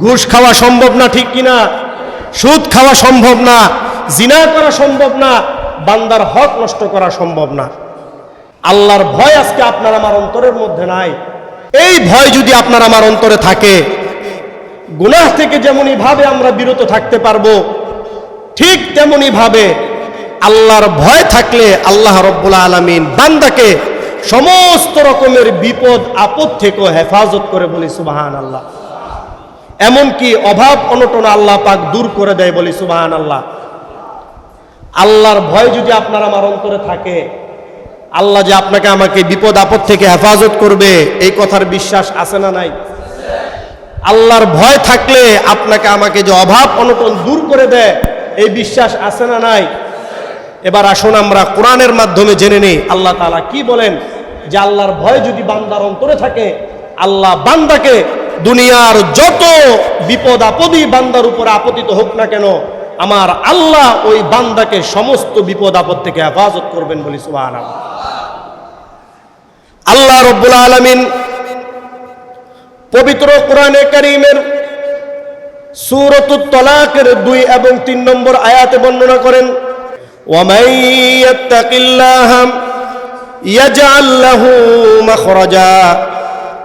ঘুষ খাওয়া সম্ভব না, ঠিক কিনা? সুদ খাওয়া সম্ভব না, জিনা করা সম্ভব না, বান্দার হক নষ্ট করা সম্ভব না। আল্লাহর ভয় আজকে আপনার আমার অন্তরের মধ্যে নাই। এই ভয় যদি আপনার আমার অন্তরে থাকে, গুনাহ থেকে যেমনই ভাবে আমরা বিরত থাকতে পারব, ঠিক তেমনি ভাবে আল্লাহর ভয় থাকলে আল্লাহ রব্বুল আলমিন বান্দাকে সমস্ত রকমের বিপদ, আপদ থেকেও হেফাজত করে বলি সুবাহান আল্লাহ এমনকি অভাব অনটন আল্লাহ পাক দূর করে দেয় বলি সুবাহান আল্লাহ আল্লাহর ভয় যদি আপনার আমার অন্তরে থাকে, আল্লাহ যে আপনাকে আমাকে বিপদ আপদ থেকে হেফাজত করবে, এই কথার বিশ্বাস আছে না নাই? আল্লাহর ভয় থাকলে আপনাকে আমাকে যে অভাব অনটন দূর করে দেয়, এই বিশ্বাস আছে না নাই? এবার আসুন আমরা কোরআনের মাধ্যমে জেনে নেই, আল্লাহ তাআলা কি বলেন? যে আল্লাহর ভয় যদি বান্দার অন্তরে থাকে, আল্লাহ বান্দাকে দুনিয়ার যত বিপদ আপদি বান্দার উপরে আপতিত হোক না কেন, আমার আল্লাহ ওই বান্দাকে সমস্ত বিপদ আপদ থেকে হেফাজত করবেন বলি সুবাহ আল্লাহ রব্বুল আলমিন পবিত্র কোরআনে করিমের সুরত তলাকের দুই এবং তিন নম্বর আয়াতে বর্ণনা করেন ওয়ামাইয়াত্তাকিল্লাহাম ইয়াজআল লাহু মাখরাজা।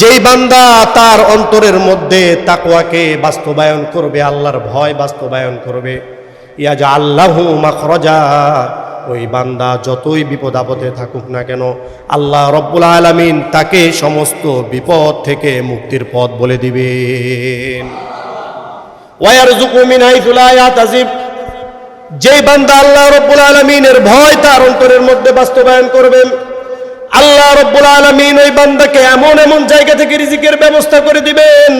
যেই বান্দা তার অন্তরের মধ্যে তাকুয়াকে বাস্তবায়ন করবে, আল্লাহর ভয় বাস্তবায়ন করবে ইয়াজা আল্লাহু মাখরজা, ওই বান্দা যতই বিপদ আপদে থাকুক না কেন, আল্লাহ রব্বুল আলমিন তাকে সমস্ত বিপদ থেকে মুক্তির পথ বলে দিবেন। যে বান্দা আল্লাহ রব্বুল আলমিনের ভয় তার অন্তরের মধ্যে বাস্তবায়ন করবেন আল্লাহ রব্বুল আলমিন ওই বান্দাকে এমন এমন জায়গা থেকে রিজিকের ব্যবস্থা করে দিবেন।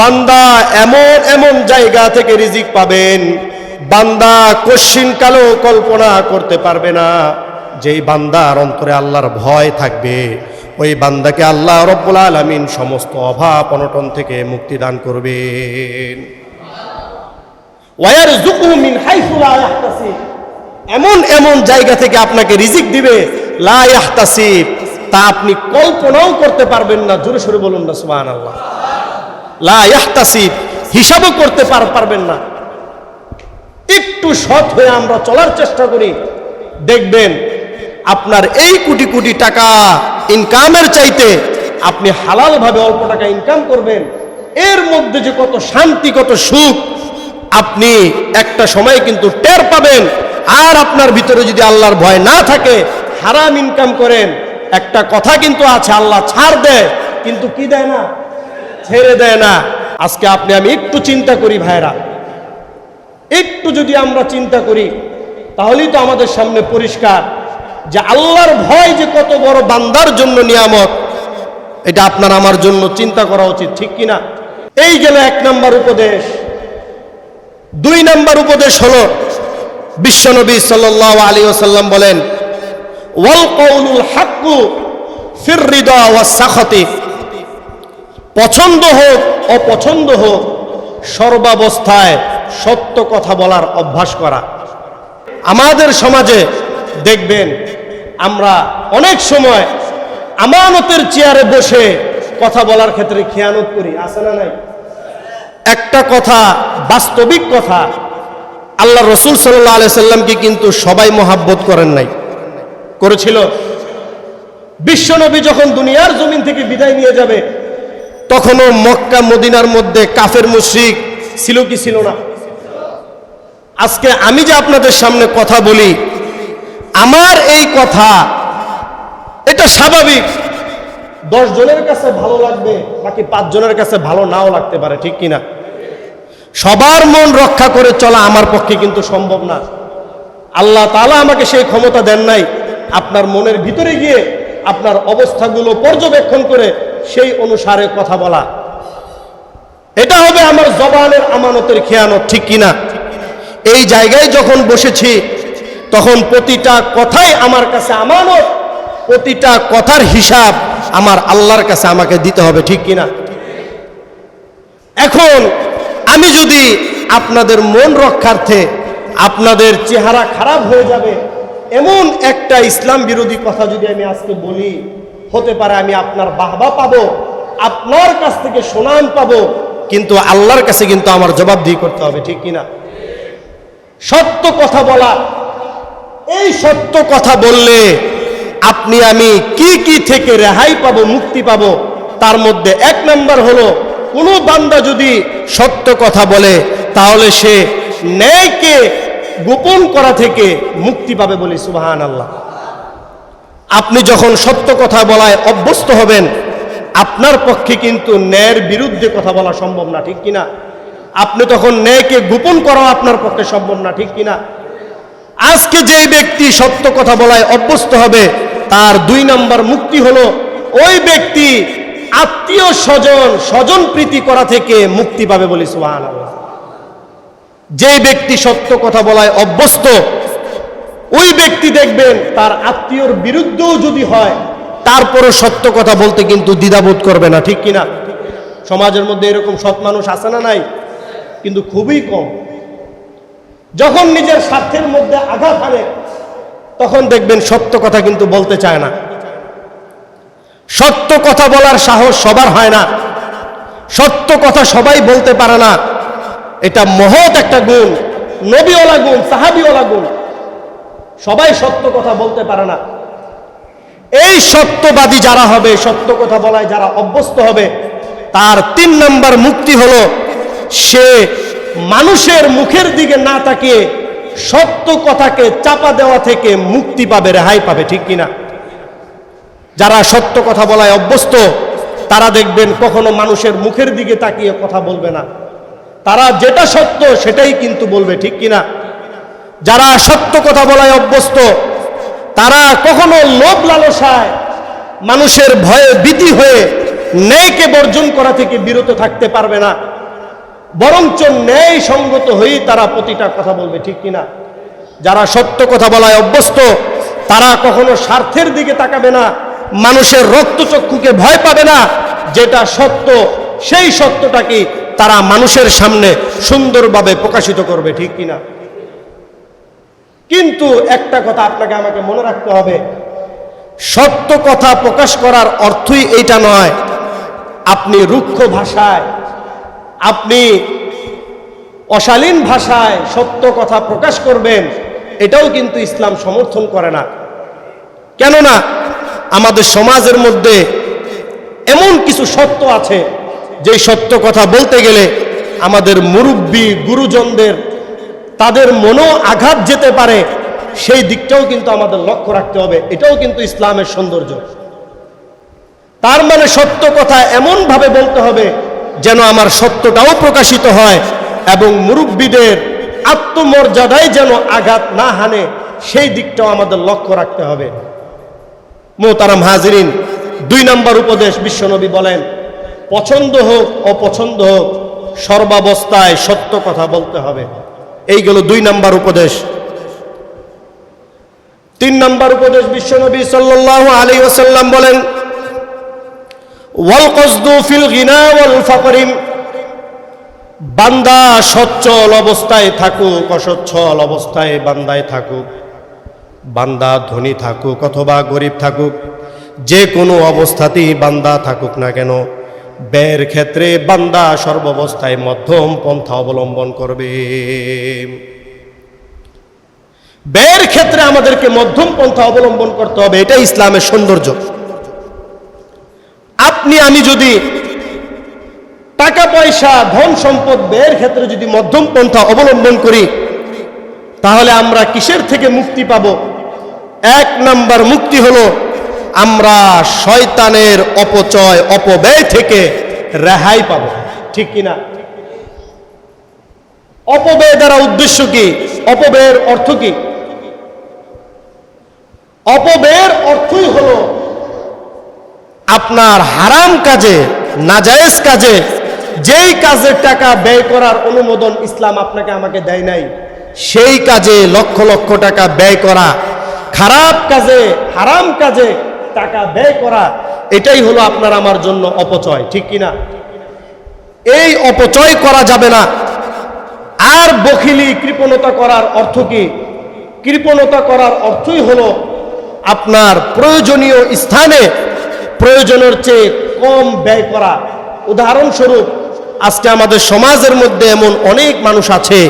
বান্দা এমন এমন জায়গা থেকে রিজিক পাবেন। বান্দা কশ্চিন কালো কল্পনা করতে পারবে না। যেই বান্দার অন্তরে আল্লাহর ভয় থাকবে, ওই বান্দাকে আল্লাহ রব্বুল আলমিন সমস্ত অভাব অনটন থেকে মুক্তি দান করবেন। মিন এমন এমন জায়গা থেকে আপনাকে রিজিক দিবে লা ইয়াহতাসিব। তা আপনি কল্পনাও করতে পারবেন না, জোরে সরে বলুন না, সুবহানাল্লাহ। লা ইয়াহতাসিব, হিসাবও করতে পার- পারবেন না। একটু সৎ হয়ে আমরা চলার চেষ্টা করি। দেখবেন আপনার এই কোটি কোটি টাকা ইনকামের চাইতে আপনি হালালভাবে অল্প টাকা ইনকাম করবেন। এর মধ্যে যে কত শান্তি, কত সুখ, আপনি একটা সময় কিন্তু টের পাবেন। আর আপনার ভিতরে যদি আল্লাহর ভয় না থাকে হারাম ইনকাম করেন, একটা কথা কিন্তু আছে, আল্লাহ ছাড় দেয় কিন্তু কি দেয় না? ছেড়ে দেয় না। আজকে আপনি, আমি একটু চিন্তা করি ভাইরা একটু যদি আমরা চিন্তা করি, তাহলেই তো আমাদের সামনে পরিষ্কার যে আল্লাহর ভয় যে কত বড় বান্দার জন্য নিয়ামত, এটা আপনার আমার জন্য চিন্তা করা উচিত, ঠিক কিনা? এই গেল এক নাম্বার উপদেশ। দুই নাম্বার উপদেশ হলো, বিশ্বনবী সাল্লাল্লাহু আলী ওসাল্লাম বলেন সাখতি। পছন্দ হোক, অপছন্দ হোক, সর্বাবস্থায় সত্য কথা বলার অভ্যাস করা। আমাদের সমাজে দেখবেন, আমরা অনেক সময় আমানতের চেয়ারে বসে কথা বলার ক্ষেত্রে খেয়ানত করি, আছে না নাই? একটা কথা বাস্তবিক কথা, আল্লাহ রসুল সাল্লাহ আলিয়া সাল্লামকে কিন্তু সবাই মহাব্বত করেন নাই। করেছিল। বিশ্বনবী যখন দুনিয়ার জমিন থেকে বিদায় নিয়ে যাবে, তখনও মক্কা, মদিনার মধ্যে কাফের মুশরিক ছিল কি ছিল না? আজকে আমি যে আপনাদের সামনে কথা বলি, আমার এই কথা, এটা স্বাভাবিক। দশ জনের কাছে ভালো লাগবে বাকি পাঁচ জনের কাছে ভালো নাও লাগতে পারে, ঠিক কিনা? সবার মন রক্ষা করে চলা আমার পক্ষে কিন্তু সম্ভব না। আল্লাহ তালা আমাকে সেই ক্ষমতা দেন নাই। আপনার মনের ভিতরে গিয়ে আপনার অবস্থাগুলো পর্যবেক্ষণ করে সেই অনুসারে কথা বলা। এটা হবে আমার জবানের আমানতের খেয়ানত, ঠিক কিনা? এই জায়গায় যখন বসেছি, তখন প্রতিটা কথাই আমার কাছে আমানত, প্রতিটা কথার হিসাব আমার আল্লাহর কাছে আমাকে দিতে হবে, ঠিক কিনা? এখন আমি যদি আপনাদের মন রক্ষার্থে আপনাদের চেহারা খারাপ হয়ে যাবে এমন একটা ইসলাম বিরোধী কথা যদি আমি আজকে বলি, হতে পারে আমি আপনার বাহবা পাবো, আপনার কাছ থেকে সুনাম পাবো, কিন্তু আল্লাহর কাছে কিন্তু আমার জবাবদিহি করতে হবে, ঠিক কিনা? সত্য কথা বলা, এই সত্য কথা বললে আপনি আমি কি কি থেকে রেহাই পাবো, মুক্তি পাবো, তার মধ্যে এক নাম্বার হলো, কোনো বান্দা যদি সত্য কথা বলে, তাহলে সে ন্যায়কে গোপন করা থেকে মুক্তি পাবে বলি সুবাহান আল্লাহ আপনি যখন সত্য কথা বলায় অভ্যস্ত হবেন, আপনার পক্ষে কিন্তু ন্যায়ের বিরুদ্ধে কথা বলা সম্ভব না, ঠিক কিনা? আপনি তখন ন্যায়কে গোপন করা আপনার পক্ষে সম্ভব না, ঠিক কিনা? আজকে যেই ব্যক্তি সত্য কথা বলায় অভ্যস্ত হবে, তার দুই নাম্বার মুক্তি হলো ওই ব্যক্তি আত্মীয় স্বজন স্বজন প্রীতি করা থেকে মুক্তি পাবে বলি সুহান যে ব্যক্তি সত্য কথা বলায় অভ্যস্ত, ওই ব্যক্তি দেখবেন তার আত্মীয়র বিরুদ্ধেও যদি হয়, তারপরও সত্য কথা বলতে কিন্তু দ্বিধাবোধ করবে না, ঠিক কিনা? সমাজের মধ্যে এরকম সৎ মানুষ আছে না নাই? কিন্তু খুবই কম। যখন নিজের স্বার্থের মধ্যে আঘাত আনে তখন দেখবেন সত্য কথা কিন্তু বলতে চায় না। সত্য কথা বলার সাহস সবার হয় না। সত্য কথা সবাই বলতে পারে না। এটা মহৎ একটা গুণ, নবীওয়ালা গুণ, সাহাবিওয়ালা গুণ। সবাই সত্য কথা বলতে পারে না। এই সত্যবাদী যারা হবে, সত্য কথা বলায় যারা অভ্যস্ত হবে, তার তিন নম্বর মুক্তি হলো সে মানুষের মুখের দিকে না তাকিয়ে সত্য কথাকে চাপা দেওয়া থেকে মুক্তি পাবে, রেহাই পাবে, ঠিক কিনা? যারা সত্য কথা বলায় অভ্যস্ত, তারা দেখবেন কখনো মানুষের মুখের দিকে তাকিয়ে কথা বলবে না। তারা যেটা সত্য সেটাই কিন্তু বলবে, ঠিক কিনা? যারা সত্য কথা বলায় অভ্যস্ত, তারা কখনো লোভ লালসায় মানুষের ভয়ে ভীতি হয়ে ন্যায়কে বর্জন করা থেকে বিরত থাকতে পারবে না। বরঞ্চ ন্যায় সঙ্গত হয়েই তারা প্রতিটা কথা বলবে, ঠিক কিনা? যারা সত্য কথা বলায় অভ্যস্ত, তারা কখনো স্বার্থের দিকে তাকাবে না, মানুষের রক্তচক্ষুকে ভয় পাবে না, যেটা সত্য, সেই সত্যটাকে তারা মানুষের সামনে সুন্দরভাবে প্রকাশিত করবে, ঠিক কিনা? কিন্তু একটা কথা আপনাকে আমাকে মনে রাখতে হবে। সত্য কথা প্রকাশ করার অর্থই এইটা নয়, আপনি রুক্ষ ভাষায়, আপনি অশালীন ভাষায় সত্য কথা প্রকাশ করবেন, এটাও কিন্তু ইসলাম সমর্থন করে না। কেননা, আমাদের সমাজের মধ্যে এমন কিছু সত্য আছে যে সত্য কথা বলতে গেলে আমাদের মুরব্বী গুরুজনদের তাদের মনও আঘাত যেতে পারে, সেই দিকটাও কিন্তু আমাদের লক্ষ্য রাখতে হবে। এটাও কিন্তু ইসলামের সৌন্দর্য। তার মানে সত্য কথা এমনভাবে বলতে হবে যেন আমার সত্যটাও প্রকাশিত হয় এবং মুরব্বীদের আত্মমর্যাদায় যেন আঘাত না হানে, সেই দিকটাও আমাদের লক্ষ্য রাখতে হবে। মোতারাম হাজরিন, দুই নম্বর উপদেশ বিশ্বনবী বলেন পছন্দ হোক, অপছন্দ হোক, সর্বাবস্থায় সত্য কথা বলতে হবে। এই গেল দুই নাম্বার উপদেশ। তিন নাম্বার উপদেশ বিশ্বনবী সাল্লাল্লাহু আলাইহি ওয়াসাল্লাম বলেন, ওয়াল ফিল গিনা ওয়াল ফাকরিম বান্দা সচ্ছল অবস্থায় থাকুক, অসচ্ছল অবস্থায় বান্দায় থাকুক, বান্দা ধনী থাকুক অথবা গরিব থাকুক, যে কোনো অবস্থাতেই বান্দা থাকুক না কেন ব্যয়ের ক্ষেত্রে বান্দা সর্বাবস্থায় মধ্যম পন্থা অবলম্বন করবে। ব্যয়ের ক্ষেত্রে আমাদেরকে মধ্যম পন্থা অবলম্বন করতে হবে এটা ইসলামের সৌন্দর্য। আপনি, আমি যদি টাকা পয়সা ধন সম্পদ ব্যয়ের ক্ষেত্রে যদি মধ্যম পন্থা অবলম্বন করি, তাহলে আমরা কিসের থেকে মুক্তি পাব? এক নাম্বার মুক্তি হলো আমরা শয়তানের অপচয়, অপব্যয় থেকে রেহাই পাব। ঠিক কিনা? অপব্যয় দ্বারা উদ্দেশ্য কি? অপব্যয়ের অর্থ কি? অপব্যয়ের অর্থই হলো আপনার হারাম কাজে, নাজায়েজ কাজে, যেই কাজের টাকা ব্যয় করার অনুমোদন ইসলাম আপনাকে আমাকে দেয় নাই, সেই কাজে লক্ষ লক্ষ টাকা ব্যয় করা, খারাপ কাজে, হারাম কাজে টাকা ব্যয় করা, এটাই হলো আপনার আমার জন্য অপচয়, ঠিক কিনা? এই অপচয় করা যাবে না। আর বখিলি কৃপণতা করার অর্থ কি? কৃপণতা করার অর্থই হলো আপনার প্রয়োজনীয় স্থানে প্রয়োজনের চেয়ে কম ব্যয় করা। উদাহরণস্বরূপ, আজকে আমাদের সমাজের মধ্যে এমন অনেক মানুষ আছে,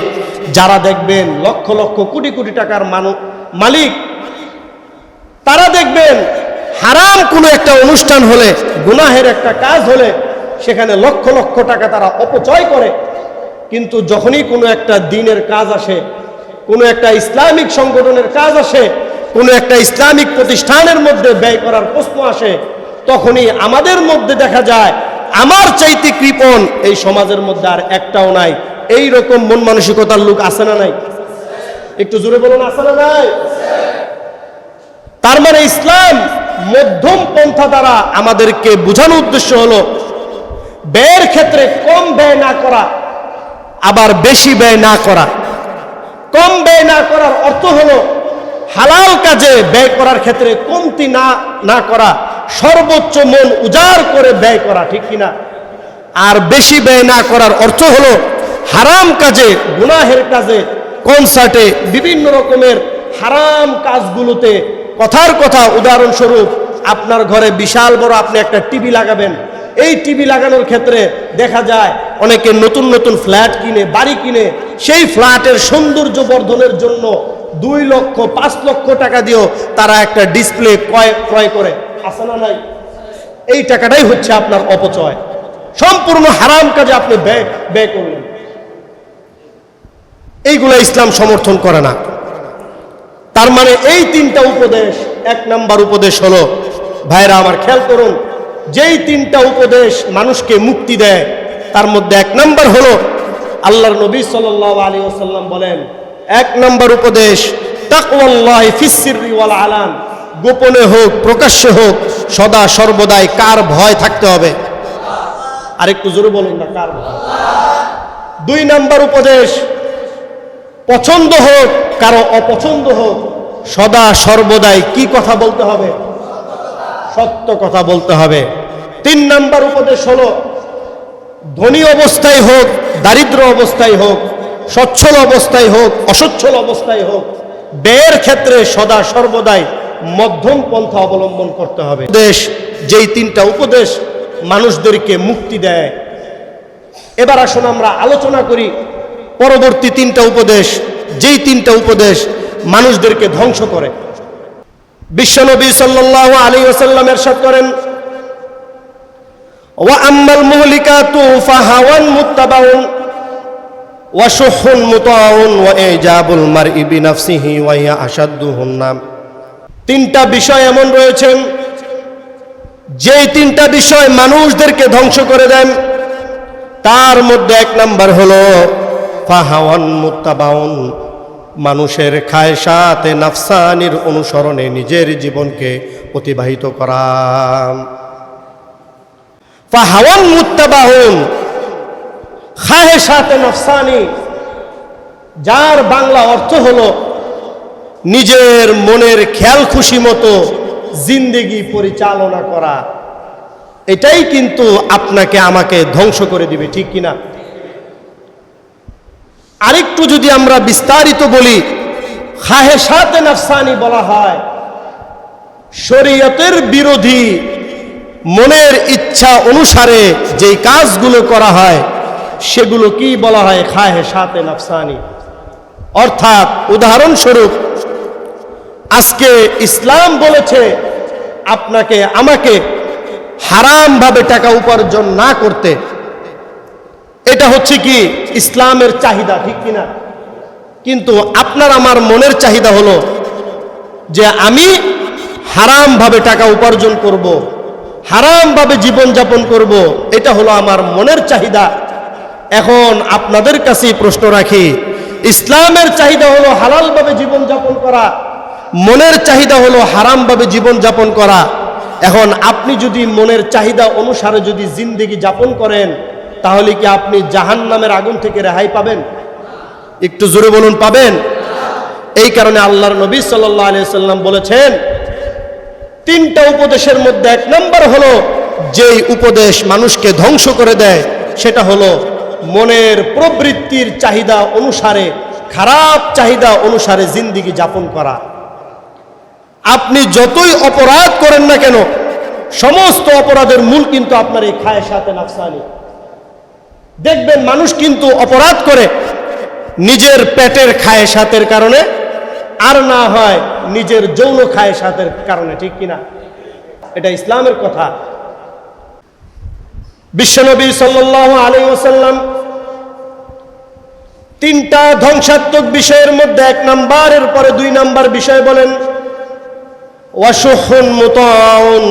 যারা দেখবেন লক্ষ লক্ষ কোটি কোটি টাকার মালিক, তারা দেখবেন হারাম কোনো একটা অনুষ্ঠান হলে, গুনাহের একটা কাজ হলে, সেখানে লক্ষ লক্ষ টাকা তারা অপচয় করে। কিন্তু যখনই কোনো একটা দিনের কাজ আসে, কোনো একটা ইসলামিক সংগঠনের কাজ আসে, কোনো একটা ইসলামিক প্রতিষ্ঠানের মধ্যে ব্যয় করার প্রশ্ন আসে, তখনই আমাদের মধ্যে দেখা যায়, আমার চাইতে কৃপণ এই সমাজের মধ্যে আর একটাও নাই। এই রকম মন মানসিকতার লোক আছে না নাই? একটু জোরে বলুন, আছে না নাই? তার মানে ইসলাম মধ্যম পন্থা দ্বারা আমাদেরকে বোঝানোর উদ্দেশ্য হলো, ব্যয়ের ক্ষেত্রে কম ব্যয় না করা, আবার বেশি ব্যয় না করা। কম ব্যয় না করার অর্থ হলো, হালাল কাজে ব্যয় করার ক্ষেত্রে কমতি না না করা, সর্বোচ্চ মন উজাড় করে ব্যয় করা, ঠিক কিনা? আর বেশি ব্যয় না করার অর্থ হলো, হারাম কাজে, গুনাহের কাজে কনসার্টে বিভিন্ন রকমের হারাম কাজগুলোতে কথার কথা উদাহরণস্বরূপ, আপনার ঘরে বিশাল বড় আপনি একটা টিভি লাগাবেন। এই টিভি লাগানোর ক্ষেত্রে দেখা যায়, অনেকে নতুন নতুন ফ্ল্যাট কিনে, বাড়ি কিনে, সেই ফ্ল্যাটের সৌন্দর্য বর্ধনের জন্য দুই লক্ষ, পাঁচ লক্ষ টাকা দিয়েও তারা একটা ডিসপ্লে ক্রয় ক্রয় করে। আসে না নাই? এই টাকাটাই হচ্ছে আপনার অপচয়। সম্পূর্ণ হারাম কাজে আপনি ব্যয় ব্যয় করলেন। এইগুলো ইসলাম সমর্থন করে না। তার মানে এই তিনটা উপদেশ, এক নাম্বার উপদেশ হলো ভাইরা আমার খেয়াল করুন, যেই তিনটা উপদেশ মানুষকে মুক্তি দেয়, তার মধ্যে এক নাম্বার হলো, আল্লাহর নবী সাল্লাল্লাহু আলাইহি ওয়াসাল্লাম বলেন, এক নাম্বার উপদেশ আলান গোপনে হোক, প্রকাশ্যে হোক, সদা সর্বদাই কার ভয় থাকতে হবে? আরেকটু জোরে বলুন না, কার ভয়? দুই নাম্বার উপদেশ পছন্দ হোক, কারও অপছন্দ হোক, সদা সর্বদাই কি কথা বলতে হবে? সত্য কথা বলতে হবে। তিন নাম্বার উপদেশ হলো, ধনী অবস্থায় হোক, দারিদ্র অবস্থায় হোক, সচ্ছল অবস্থায় হোক, অসচ্ছল অবস্থায় হোক, ব্যয়ের ক্ষেত্রে সদা সর্বদাই মধ্যম পন্থা অবলম্বন করতে হবে। দেশ যেই তিনটা উপদেশ মানুষদেরকে মুক্তি দেয়। এবার আসুন আমরা আলোচনা করি পরবর্তী তিনটা উপদেশ, যেই তিনটা উপদেশ মানুষদেরকে ধ্বংস করে। বিশ্বনবী সাল্লাল্লাহু আলাইহি ওয়াসাল্লাম এরশাদ করেন, ওয়া আম্মাল মুত্তাবাউন ওয়া তিনটা বিষয় এমন রয়েছেন যেই তিনটা বিষয় মানুষদেরকে ধ্বংস করে দেন, তার মধ্যে এক নাম্বার হলো ফাহাওয়ান মুত্তাবাউন। মানুষের খায়সাতে নাফসানির অনুসরণে নিজের জীবনকে অতিবাহিত করা। ফাহাওয়ান মুত্তাবাউন। খায়সাতে নাফসানি, যার বাংলা অর্থ হলো নিজের মনের খেয়াল খুশি মতো জিন্দেগি পরিচালনা করা। এটাই কিন্তু আপনাকে আমাকে ধ্বংস করে দিবে, ঠিক কিনা? আরেকটু যদি আমরা বিস্তারিত বলি খাহে সাথে নাফসানি বলা হয়, শরীয়তের বিরোধী মনের ইচ্ছা অনুসারে যেই কাজগুলো করা হয়, সেগুলো কি বলা হয়? খাহে সাথে নাফসানি। অর্থাৎ উদাহরণস্বরূপ, আজকে ইসলাম বলেছে, আপনাকে, আমাকে হারামভাবে টাকা উপার্জন না করতে এটা হচ্ছে কি ইসলামের চাহিদা, ঠিক কিনা কিন্তু আপনার আমার মনের চাহিদা হলো যে আমি হারামভাবে টাকা উপার্জন করব। হারামভাবে জীবনযাপন করব। এটা হলো আমার মনের চাহিদা এখন আপনাদের কাছে প্রশ্ন রাখি, ইসলামের চাহিদা হলো হালালভাবে জীবনযাপন করা, মনের চাহিদা হলো হারামভাবে জীবনযাপন করা এখন আপনি যদি মনের চাহিদা অনুসারে যদি জিন্দেগি যাপন করেন তাহলে কি আপনি জাহান নামের আগুন থেকে রেহাই পাবেন? একটু জোরে বলুন, পাবেন? এই কারণে আল্লাহর নবী সাল্লাহ বলেছেন, তিনটা উপদেশের মধ্যে এক নম্বর হলো, যেই উপদেশ মানুষকে ধ্বংস করে দেয়, সেটা হলো মনের প্রবৃত্তির চাহিদা অনুসারে, খারাপ চাহিদা অনুসারে জিন্দিগি যাপন করা। আপনি যতই অপরাধ করেন না কেন, সমস্ত অপরাধের মূল কিন্তু আপনার এই খায় সাথে নাফসানি। দেখবেন মানুষ কিন্তু অপরাধ করে নিজের পেটের খায় সাতের কারণে, আর না হয় নিজের যৌন খায় সাতের কারণে, ঠিক কিনা? এটা ইসলামের কথা। বিশ্বনবী সাল্লাহ আলী ওসাল্লাম তিনটা ধ্বংসাত্মক বিষয়ের মধ্যে এক নাম্বারের পরে দুই নাম্বার বিষয় বলেন, ওয়াসুহুন মুতাউন।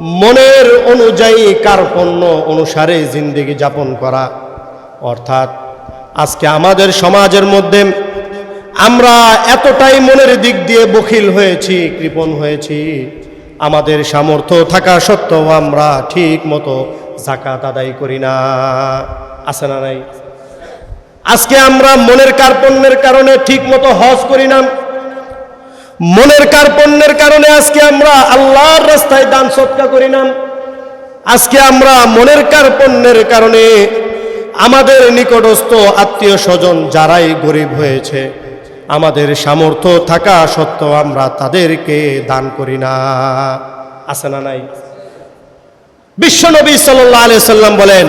মনের অনুযায়ী কার্পণ্য অনুসারে জিন্দেগি যাপন করা। অর্থাৎ আজকে আমাদের সমাজের মধ্যে আমরা এতটাই মনের দিক দিয়ে বখিল হয়েছি, কৃপণ হয়েছি। আমাদের সামর্থ্য থাকা সত্ত্বেও আমরা ঠিক মতো জাকাত আদায় করি না। আছে না নাই? আজকে আমরা মনের কার্পণ্যের কারণে ঠিক মতো হজ করি না। মনের কার্পণ্যের কারণে আজকে আমরা আল্লাহর রাস্তায় দান সৎকা করি না। আজকে আমরা মনের কার্পণ্যের কারণে আমাদের নিকটস্থ আত্মীয় স্বজন যারাই গরিব হয়েছে, আমাদের সামর্থ্য থাকা সত্ত্বেও আমরা তাদেরকে দান করি না। আছে না নাই? বিশ্বনবী সাল্লাহ আলি সাল্লাম বলেন,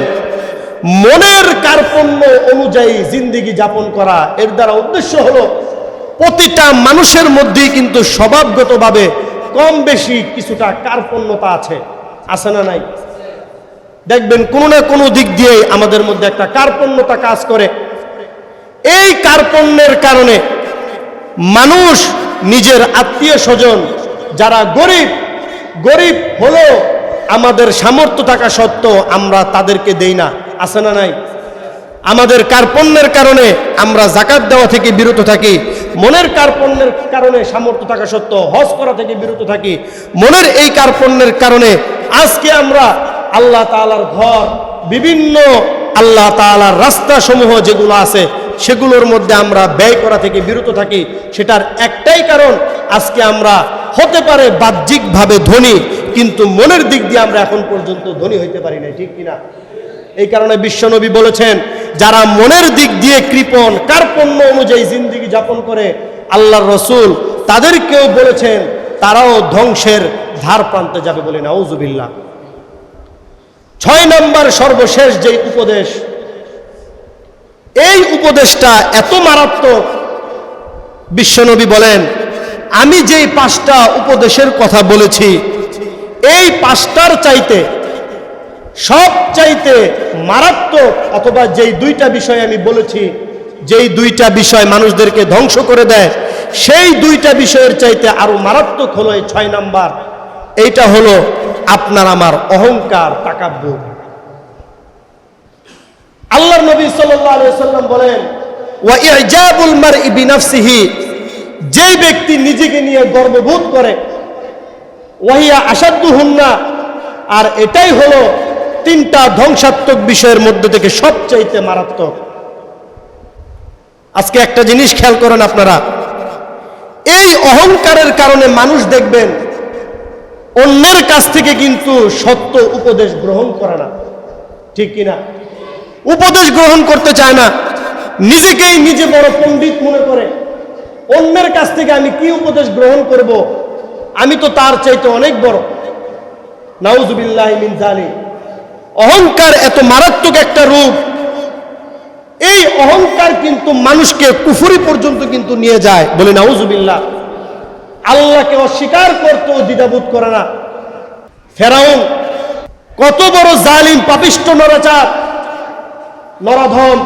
মনের কার্পণ্য অনুযায়ী জিন্দিগি যাপন করা এর দ্বারা উদ্দেশ্য হলো প্রতিটা মানুষের মধ্যেই কিন্তু স্বভাবগতভাবে কম বেশি কিছুটা কার্পণ্যতা আছে। আছে না নাই? দেখবেন কোনো না কোনো দিক দিয়ে আমাদের মধ্যে একটা কার্পণ্যতা কাজ করে। এই কার্পণ্যের কারণে মানুষ, নিজের আত্মীয় স্বজন, যারা গরিব গরিব হলো আমাদের সামর্থ্য থাকা সত্ত্বেও আমরা তাদেরকে দেই না। আছে না নাই? আমাদের কার্পণ্যের কারণে আমরা জাকাত দেওয়া থেকে বিরত থাকি, মনের কার্পণ্যের কারণে সামর্থ্য থাকা সত্ত্বেও হজ করা থেকে বিরত থাকি, মনের এই কার্পণ্যের কারণে আজকে আমরা আল্লাহ তাআলার ঘর, বিভিন্ন আল্লাহ তাআলার রাস্তা সমূহ যেগুলো আছে, সেগুলোর মধ্যে আমরা ব্যয় করা থেকে বিরত থাকি, সেটার একটাই কারণ আজকে আমরা হতে পারে বাহ্যিকভাবে ধনী, কিন্তু মনের দিক দিয়ে আমরা এখন পর্যন্ত ধনী হইতে পারি না ঠিক কিনা? এই কারণে বিশ্বনবী বলেছেন, যারা মনের দিক দিয়ে কৃপণ, কার্পণ্য অনুযায়ী জিন্দিগি যাপন করে আল্লাহর রসুল, তাদেরকেও বলেছেন, তারাও ধ্বংসের ধার প্রান্তে যাবে বলে নাউজুবিল্লাহ। ছয় নম্বর সর্বশেষ যে উপদেশ, এই উপদেশটা এত মারাত্মক বিশ্বনবী বলেন, আমি যেই পাঁচটা উপদেশের কথা বলেছি, এই পাঁচটার চাইতে সব চাইতে মারাত্মক অথবা যেই দুইটা বিষয় আমি বলেছি, যেই দুইটা বিষয় মানুষদেরকে ধ্বংস করে দেয়, সেই দুইটা বিষয়ের চাইতে আরও মারাত্মক হলো এই ছয় নাম্বার। এইটা হলো আপনার আমার অহংকার তাকাব্য। আল্লাহ নবী সাল্লাম বলেন যেই ব্যক্তি নিজেকে নিয়ে গর্ববোধ করে ওয়াহিয়া আসাদ্দুহুন্না আর এটাই হলো তিনটা ধ্বংসাত্মক বিষয়ের মধ্যে থেকে সবচাইতে মারাত্মক। আজকে একটা জিনিস খেয়াল করেন আপনারা। এই অহংকারের কারণে মানুষ দেখবেন, অন্যের কাছ থেকে কিন্তু সত্য উপদেশ গ্রহণ করে না। ঠিক কিনা? উপদেশ গ্রহণ করতে চায় না। নিজেকেই নিজে বড় পণ্ডিত মনে করে, অন্যের কাছ থেকে আমি কি উপদেশ গ্রহণ করব? আমি তো তার চাইতে অনেক বড়। নাউজুবিল্লাহ মিন জালিম অহংকার এত মারাত্মক একটা রূপ। এই অহংকার কিন্তু মানুষকে কুফুরি পর্যন্ত কিন্তু নিয়ে যায়। বলে, নাউজুবিল্লাহ। আল্লাহকে অস্বীকার করতো দ্বিধাবোধ করে না। ফেরাউন, কত বড় জালিম পাপিষ্ট নরাচার নরাধম।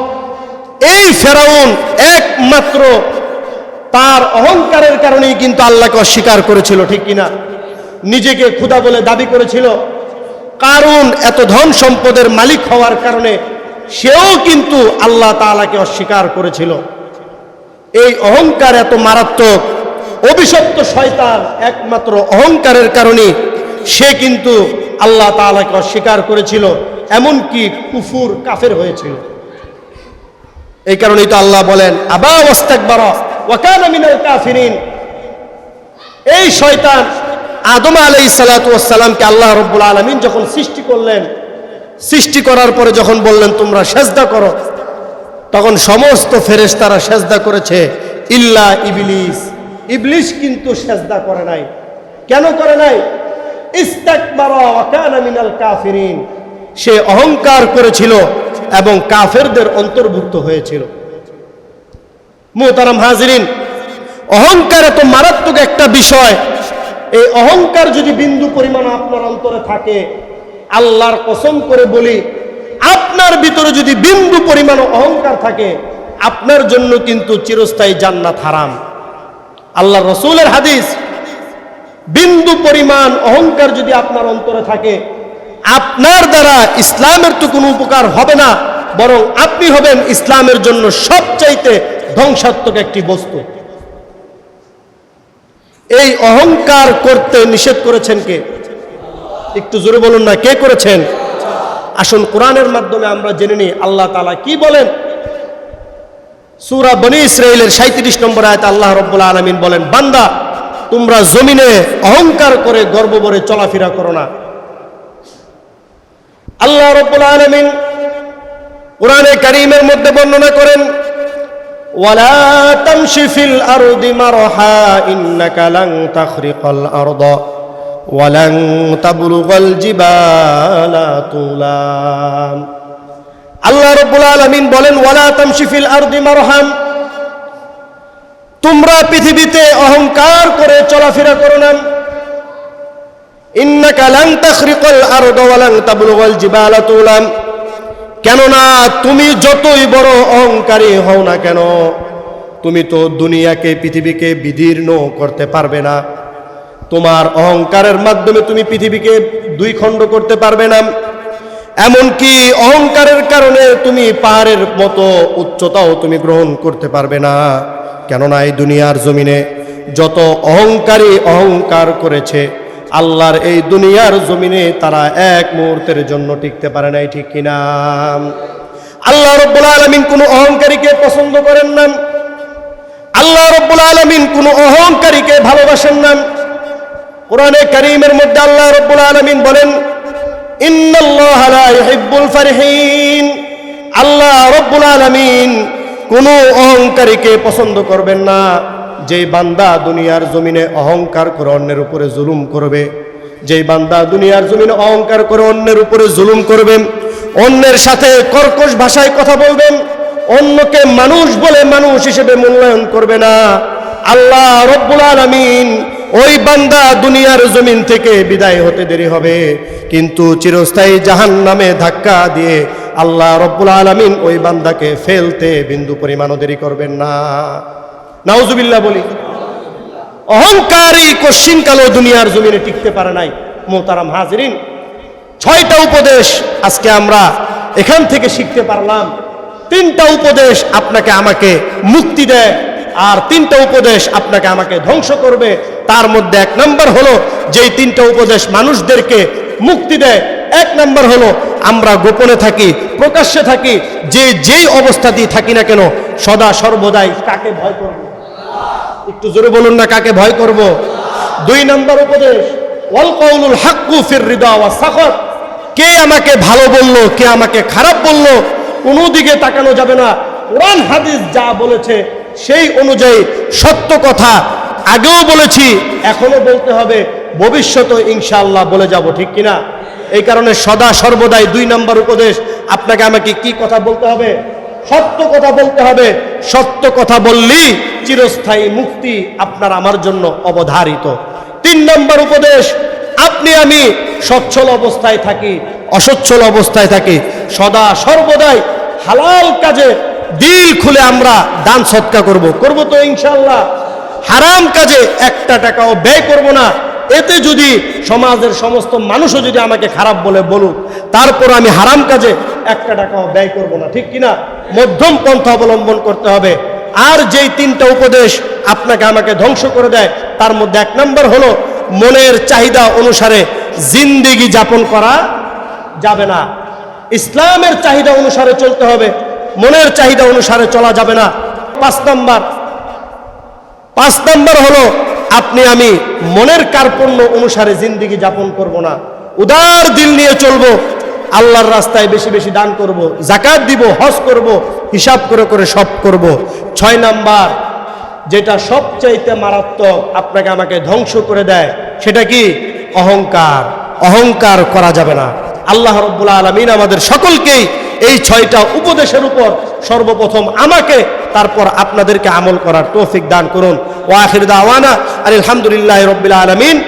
এই ফেরাউন একমাত্র তার অহংকারের কারণেই কিন্তু আল্লাহকে অস্বীকার করেছিল, ঠিক কিনা? নিজেকে ক্ষুধা বলে দাবি করেছিল। কারণ এত ধন সম্পদের মালিক হওয়ার কারণে সেও কিন্তু আল্লাহ তাআলাকে অস্বীকার করেছিল। এই অহংকার এত মারাত্মক, অভিশপ্ত শয়তান একমাত্র অহংকারের কারণে সে কিন্তু আল্লাহ তাআলাকে অস্বীকার করেছিল, এমনকি কুফুর কাফের হয়েছিল। এই কারণেই তো আল্লাহ বলেন, আবা ওয়াস্তাকবারা ওয়া কানা মিনাল কাফিরিন। এই শয়তান আদম আলাইহিস সালাতু ওয়াস সালামকে আল্লাহ রাব্বুল আলামিন যখন সৃষ্টি করলেন, সৃষ্টি করার পরে যখন বললেন, তোমরা সেজদা করো, তখন সমস্ত ফেরেশতারা সেজদা করেছে, ইল্লা ইবলিস। ইবলিস কিন্তু সেজদা করে নাই। কেন করে নাই? কাফিরিন। সে অহংকার করেছিল এবং কাফেরদের অন্তর্ভুক্ত হয়েছিল। মুহতারাম হাজিরিন, অহংকার এত মারাত্মক একটা বিষয় এই অহংকার যদি বিন্দু পরিমাণ আপনার অন্তরে থাকে, আল্লাহর কসম করে বলি, আপনার ভিতরে যদি বিন্দু পরিমাণ অহংকার থাকে, আপনার জন্য কিন্তু চিরস্থায়ী জান্নাত হারাম। আল্লাহ রসুলের হাদিস, বিন্দু পরিমাণ অহংকার যদি আপনার অন্তরে থাকে, আপনার দ্বারা ইসলামের তো কোনো উপকার হবে না, বরং আপনি হবেন ইসলামের জন্য সবচাইতে ধ্বংসাত্মক একটি বস্তু। এই অহংকার করতে নিষেধ করেছেন কে? একটু জোরে বলুন না, কে করেছেন? আসুন কোরআনের মাধ্যমে আমরা জেনে নিই, আল্লাহ তালা কি বলেন? সুরা বনি ইসরায়েলের সাঁত্রিশ নম্বর আয়তে আল্লাহ রব্বুল আলমিন বলেন, বান্দা, তোমরা জমিনে অহংকার করে গর্ব করে চলাফেরা করো না। আল্লাহ রব্বুল আলমিন কোরআনে কারিমের মধ্যে বর্ণনা করেন ولا تمش في الأرض مرحا إنك لن تخرق الأرض ولن تبلغ الجبال طولا আল্লাহ রব্বুল আলমিন বলেন ওয়ালা তামশিফিল আরদি মারহাম তোমরা পৃথিবীতে অহংকার করে চলাফেরা করো না ইন্নাকা লান তাখরিকাল আরদা ওয়া লান তাবলুগাল জিবালা তুলাম কেননা তুমি যতই বড় অহংকারী হও না কেন, তুমি তো দুনিয়াকে, পৃথিবীকে বিদীর্ণ করতে পারবে না। তোমার অহংকারের মাধ্যমে তুমি পৃথিবীকে দুই খণ্ড করতে পারবে না। এমনকি অহংকারের কারণে তুমি পাহাড়ের মতো উচ্চতাও তুমি গ্রহণ করতে পারবে না। কেননা এই দুনিয়ার জমিনে যত অহংকারী অহংকার করেছে আল্লাহর এই দুনিয়ার জমিনে তারা এক মুহূর্তের জন্য টিকতে পারে নাই, ঠিক কিনা আল্লাহ রব্বুল আলমিন কোনো অহংকারীকে পছন্দ করেন না। আল্লাহ রব্বুল আলমিন কোনো অহংকারীকে ভালোবাসেন না। কোরআনে করিমের মধ্যে আল্লাহ রব্বুল আলমিন বলেন আল্লাহ রব্বুল আলামিন কোনো অহংকারীকে পছন্দ করবেন না। যে বান্দা দুনিয়ার জমিনে অহংকার করে অন্যের উপরে জুলুম করবে যে বান্দা দুনিয়ার জমিনে অহংকার করে অন্যের উপরে জুলুম করবেন অন্যের সাথে কর্কশ ভাষায় কথা বলবেন, অন্যকে মানুষ বলে মানুষ হিসেবে মূল্যায়ন করবে না। আল্লাহ রব্বুল আলামিন ওই বান্দা দুনিয়ার জমিন থেকে বিদায় হতে দেরি হবে, কিন্তু চিরস্থায়ী জাহান নামে ধাক্কা দিয়ে আল্লাহ রব্বুল আলমিন ওই বান্দাকে ফেলতে বিন্দু পরিমাণও দেরি করবেন না। নাউজুবিল্লাহ বলি। অহংকারী কশ্চিনকালও দুনিয়ার জমিনে টিকতে পারে নাই মোতারাম হাজরিন। ছয়টা উপদেশ আজকে আমরা এখান থেকে শিখতে পারলাম। তিনটা উপদেশ আপনাকে আমাকে মুক্তি দেয় আর তিনটা উপদেশ আপনাকে আমাকে ধ্বংস করবে। তার মধ্যে এক নম্বর হলো যেই তিনটা উপদেশ মানুষদেরকে মুক্তি দেয়, এক নম্বর হলো আমরা গোপনে থাকি, প্রকাশ্যে থাকি, যে যেই অবস্থাতেই থাকি না কেন সদা সর্বদাই কাকে ভয় করব? একটু জোরে বলুন না কাকে ভয় করব? দুই নম্বর উপদেশ, ওয়াল হাক্কু ফির রিদা ওয়া সাখত কে আমাকে ভালো বলল, কে আমাকে খারাপ বলল কোনো দিকে তাকানো যাবে না। কোরআন হাদিস যা বলেছে, সেই অনুযায়ী সত্য কথা আগেও বলেছি, এখনও বলতে হবে ভবিষ্যতে ইনশাআল্লাহ বলে যাব, ঠিক কিনা? এই কারণে সদা সর্বদাই দুই নম্বর উপদেশ, আপনাকে আমাকে কি কথা বলতে হবে? সত্য কথা বলতে হবে। সত্য কথা বললেই চিরস্থায়ী মুক্তি আপনার আমার জন্য অবধারিত। তিন নম্বর উপদেশ, আপনি আমি সচ্ছল অবস্থায় থাকি, অসচ্ছল অবস্থায় থাকি। সদা সর্বদাই হালাল কাজে দিল খুলে আমরা দান সৎকা করব। করব তো ইনশাল্লাহ হারাম কাজে একটা টাকাও ব্যয় করব না। এতে যদি সমাজের সমস্ত মানুষও যদি আমাকে খারাপ বলে বলুক তারপর আমি হারাম কাজে একটা টাকাও ব্যয় করব না, ঠিক কিনা? মধ্যম পন্থা অবলম্বন করতে হবে। আর যেই তিনটা উপদেশ আপনাকে আমাকে ধ্বংস করে দেয়, তার মধ্যে এক নম্বর হলো, মনের চাহিদা অনুসারে জিন্দিগি যাপন করা যাবে না। ইসলামের চাহিদা অনুসারে চলতে হবে, মনের চাহিদা অনুসারে চলা যাবে না। পাঁচ নাম্বার পাঁচ নাম্বার হলো, আপনি আমি মনের কার্পণ্য অনুসারে জিন্দিগি যাপন করব না। উদার দিল নিয়ে চলবো আল্লাহর রাস্তায় বেশি বেশি দান করব, জাকাত দিব, হজ করব, হিসাব করে করে সব করব। ছয় নাম্বার, যেটা সবচাইতে মারাত্মক আপনাকে আমাকে ধ্বংস করে দেয়, সেটা কি? অহংকার। অহংকার করা যাবে না। আল্লাহ রব্বুল আলমিন আমাদের সকলকেই এই ছয়টা উপদেশের উপর সর্বপ্রথম আমাকে, তারপর আপনাদেরকে আমল করার তৌফিক দান করুন। ওয়াখির দাওয়ানা, আলহামদুলিল্লাহ রব্বিল আলমিন।